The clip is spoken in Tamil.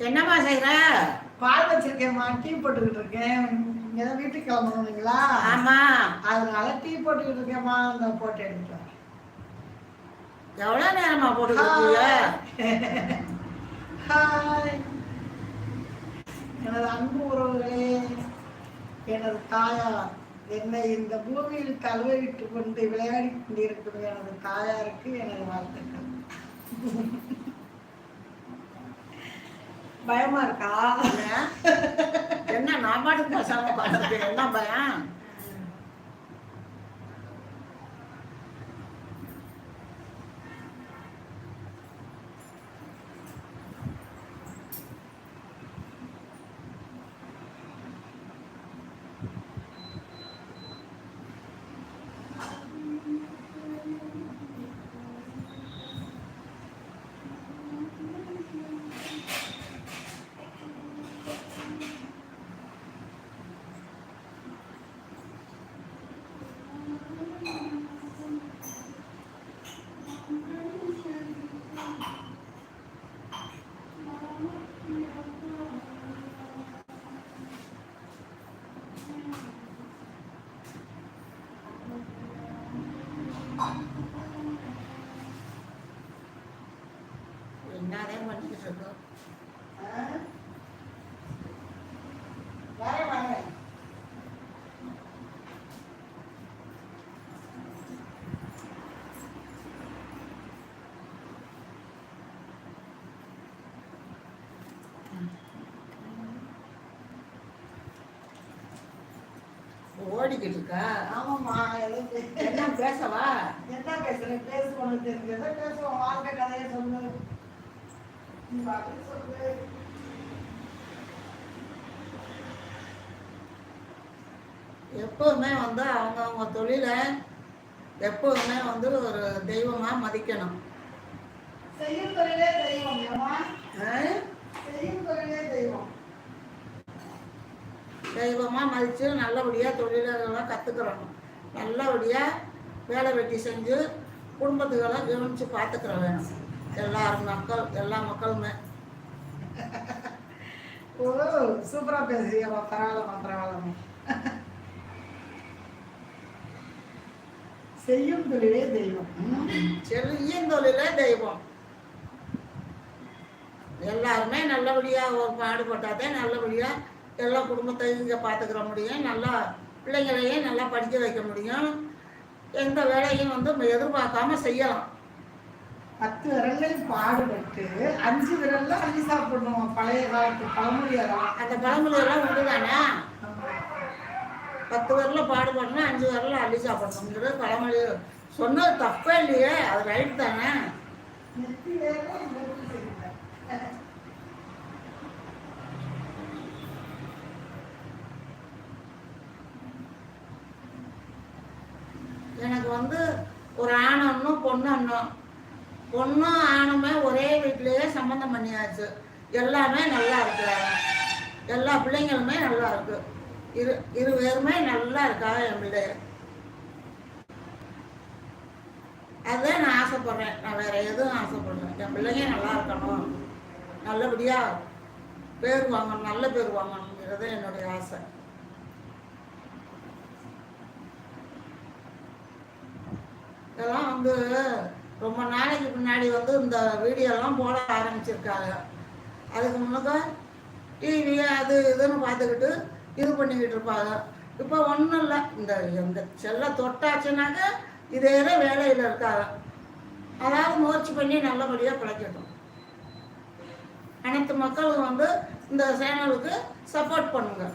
என்னம்மா செய்யற பால் வச்சிருக்கேன்மா டீ போட்டுக்கிட்டு இருக்கேன். இங்கே தான் வீட்டுக்கு கிளம்பணுங்களா ஆமா. அதனால டீ போட்டுக்கிட்டு இருக்கேன்மா அந்த போட்டு எடுத்துட்டு வரேன். எவ்வளவு நேரமா போட்டுக்கிட்டு ஹாய். எனது அன்பு உறவுகளே எனது தாயார் என்னை இந்த பூமியில் தழுவிட்டு கொண்டு விளையாடி கொண்டிருக்கும் எனது தாயாருக்கு எனது வாழ்த்துக்கள். பயமா இருக்கா? என்ன நான் பாட்டு பேசாம பாட்டுக்கு என்ன பயம்? ஓடிக்கிட்டு இருக்கா ஆமாம்மா என்ன பேசவா? என்ன பேசுறேன் பேச ஒண்ணு தெரிஞ்சதை பேசுவோம். வாழ்க்கை கதையை சொல்லு. சொல்லு. எப்பவுமே வந்து அவங்க அவங்க தொழிலை எப்பவுமே வந்து ஒரு தெய்வமா மதிக்கணும். செய்யும் தொழிலே தெய்வம்? செய்யும் தொழிலே தெய்வம். தெய்வமா மதிச்சு நல்லபடியா தொழிலெல்லாம் கத்துக்கிறணும். நல்லபடியா வேலை வெட்டி செஞ்சு குடும்பத்துக்கெல்லாம் கவனிச்சு பார்த்துக்கிற வேணும் எல்லாரும் மக்கள் எல்லா மக்களுமே. ஓ சூப்பரா பேசுறியம்மா பரவாயில்லம்மா பரவாயில்லம்மா செய்யும் தொழிலே தெய்வம். செல்லியும் தொழிலே தெய்வம். எல்லாருமே நல்லபடியா ஒரு பாடுபட்டாதே நல்லபடியா எல்லா குடும்பத்தையும் இங்கே பார்த்துக்கிற முடியும். நல்லா பிள்ளைங்களையும் நல்லா படிக்க வைக்க முடியும். எந்த வேலையும் வந்து எதிர்பார்க்காம செய்யலாம். பத்து விரல்லையும் பாடுபட்டு அஞ்சு விரல்ல அள்ளி சாப்பிடணும். பழைய காலத்து பழமொழி அதெல்லாம். அந்த பழமொழியெல்லாம் உண்டு தானே பத்து வரல பாடுபடணும் அஞ்சு வரல அள்ளி சாப்பிடணுங்கிறது பழமொழி. சொன்னது தப்பே இல்லையே. அது ரைட் தானே? வந்து ஒரு ஆணம்னும் பொண்ணு அண்ணும். பொண்ணும் ஆணுமே ஒரே வீட்டிலேயே சம்மந்தம் பண்ணியாச்சு. எல்லாமே நல்லா இருக்கிறாங்க எல்லா பிள்ளைங்களுமே நல்லா இருக்கு. இரு இரு பேருமே நல்லா இருக்கா என் பிள்ளை அதுதான் நான் ஆசைப்படுறேன். நான் வேற எதுவும் ஆசைப்படுறேன். என் பிள்ளைங்க நல்லா இருக்கணும். நல்லபடியா பேர் வாங்கணும் நல்ல பேர் வாங்கணுங்கிறது என்னுடைய ஆசை. இதெல்லாம் வந்து ரொம்ப நாளைக்கு முன்னாடி வந்து இந்த வீடியோலாம் போட ஆரம்பிச்சிருக்காங்க. அதுக்கு முன்னக்க டிவி அது இதுன்னு பார்த்துக்கிட்டு இது பண்ணிக்கிட்டு இருப்பாங்க. இப்போ ஒன்றும் இல்லை. இந்த எந்த செல்லை தொட்டாச்சுனாக்க இதே வேலையில் இருக்காங்க. அதாவது முயற்சி பண்ணி நல்லபடியாக பிழைக்கட்டும். அனைத்து மக்களும் வந்து இந்த சேனலுக்கு சப்போர்ட் பண்ணுங்க.